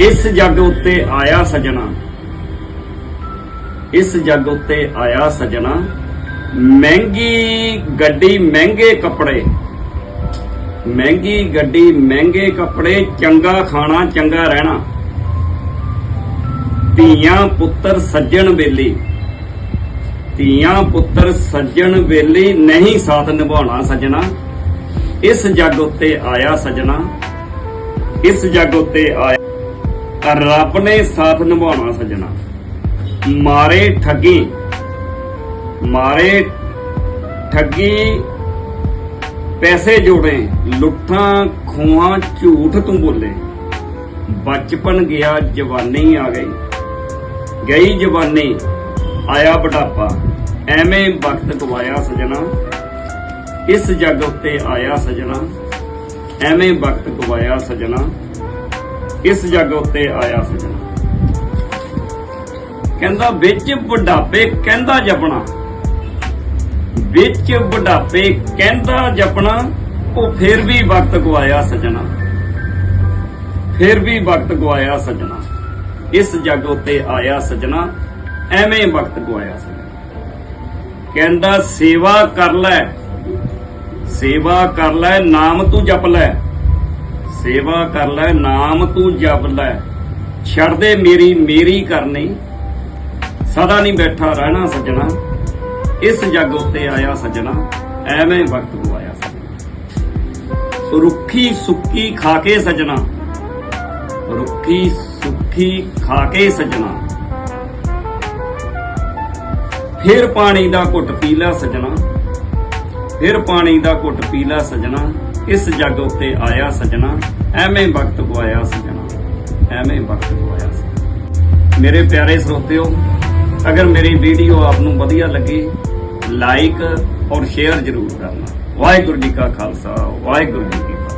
ਇਸ ਜੱਗ ਉੱਤੇ ਆਇਆ ਸਜਣਾ। ਇਸ ਜੱਗ ਉੱਤੇ ਆਇਆ ਸਜਣਾ। ਮਹਿੰਗੀ ਗੱਡੀ, ਮਹਿੰਗੇ ਕੱਪੜੇ। ਮਹਿੰਗੀ ਗੱਡੀ, ਮਹਿੰਗੇ ਕੱਪੜੇ, ਚੰਗਾ ਖਾਣਾ, ਚੰਗਾ ਰਹਿਣਾ। ਧੀਆਂ ਪੁੱਤਰ ਸੱਜਣ ਵੇਲੀ। ਧੀਆਂ ਪੁੱਤਰ ਸੱਜਣ ਵੇਲੀ ਨਹੀਂ ਸਾਥ ਨਿਭਾਉਣਾ ਸਜਣਾ। ਇਸ ਜੱਗ ਉੱਤੇ ਆਇਆ ਸਜਣਾ। ਇਸ ਜੱਗ ਉੱਤੇ ਆਇਆ ਰੱਬ ਨੇ ਸਾਥ ਨਿਭਾਉਣਾ ਸਜਣਾ। ਮਾਰੇ ਠੱਗੀ ਮਾਰੇ ਠੱਗੀ, ਪੈਸੇ ਜੋੜੇ, ਲੁੱਟਾਂ ਖੋਹਾਂ ਝੂਠ ਤੂੰ ਬੋਲੇ। ਬਚਪਨ ਗਿਆ, ਜਵਾਨੀ ਆ ਗਈ। ਗਈ ਜਵਾਨੀ, ਆਇਆ ਬੁਢਾਪਾ। ਐਵੇਂ ਵਕਤ ਗਵਾਇਆ ਸਜਣਾ। ਇਸ ਜੱਗ ਉੱਤੇ ਆਇਆ ਸਜਣਾ। ਐਵੇਂ ਵਕਤ ਗਵਾਇਆ ਸਜਣਾ। ਇਸ ਜੱਗ ਉੱਤੇ ਆਇਆ ਸਜਣਾ ਕਹਿੰਦਾ, ਵਿੱਚ ਬੁਢਾਪੇ ਕਹਿੰਦਾ ਜਪਣਾ। ਵਿੱਚ ਬੁਢਾਪੇ ਕਹਿੰਦਾ ਜਪਣਾ, ਉਹ ਫਿਰ ਵੀ ਵਕਤ ਗਵਾਇਆ ਸਜਣਾ। ਫਿਰ ਵੀ ਵਕਤ ਗਵਾਇਆ ਸਜਣਾ। ਇਸ ਜੱਗ ਉੱਤੇ ਆਇਆ ਸਜਣਾ, ਐਵੇਂ ਵਕਤ ਗਵਾਇਆ ਸਜਣਾ ਕਹਿੰਦਾ, ਸੇਵਾ ਕਰ ਲੈ। ਸੇਵਾ ਕਰ ਲੈ, ਨਾਮ ਤੂੰ ਜਪ ਲੈ। ਸੇਵਾ ਕਰ ਲੈ, ਨਾਮ ਤੂੰ ਜਪ ਲੈ। ਛੱਡ ਦੇ ਮੇਰੀ ਮੇਰੀ ਕਰਨੀ ਸਦਾ ਨਹੀਂ ਬੈਠਾ, ਰਹਿਣਾ ਸੱਜਣਾ। ਇਸ ਜੱਗ ਉੱਤੇ ਆਇਆ ਸੱਜਣਾ, ਐਵੇਂ ਵਕਤ ਗਵਾਇਆ ਸੱਜਣਾ। ਰੁੱਖੀ ਸੁੱਕੀ ਖਾ ਕੇ ਸੱਜਣਾ। ਰੁੱਖੀ ਸੁੱਕੀ ਖਾ ਕੇ ਸੱਜਣਾ। ਫਿਰ ਪਾਣੀ ਦਾ ਘੁੱਟ ਪੀ ਲੈ ਸੱਜਣਾ। ਫਿਰ ਪਾਣੀ ਦਾ ਘੁੱਟ ਪੀ ਲੈ ਸੱਜਣਾ। ਇਸ ਜੱਗ ਉੱਤੇ ਆਇਆ ਸੱਜਣਾ, ਐਵੇਂ ਵਕਤ ਗਵਾਇਆ ਸੱਜਣਾ, ਐਵੇਂ ਵਕਤ ਗਵਾਇਆ ਸਜਣਾ। ਮੇਰੇ ਪਿਆਰੇ ਸਰੋਤਿਓ, ਅਗਰ ਮੇਰੀ ਵੀਡੀਓ ਆਪ ਨੂੰ ਵਧੀਆ ਲੱਗੀ ਲਾਈਕ ਔਰ ਸ਼ੇਅਰ ਜ਼ਰੂਰ ਕਰਨਾ। ਵਾਹਿਗੁਰੂ ਜੀ ਕਾ ਖਾਲਸਾ, ਵਾਹਿਗੁਰੂ ਜੀ ਕੀ ਫਤਿਹ।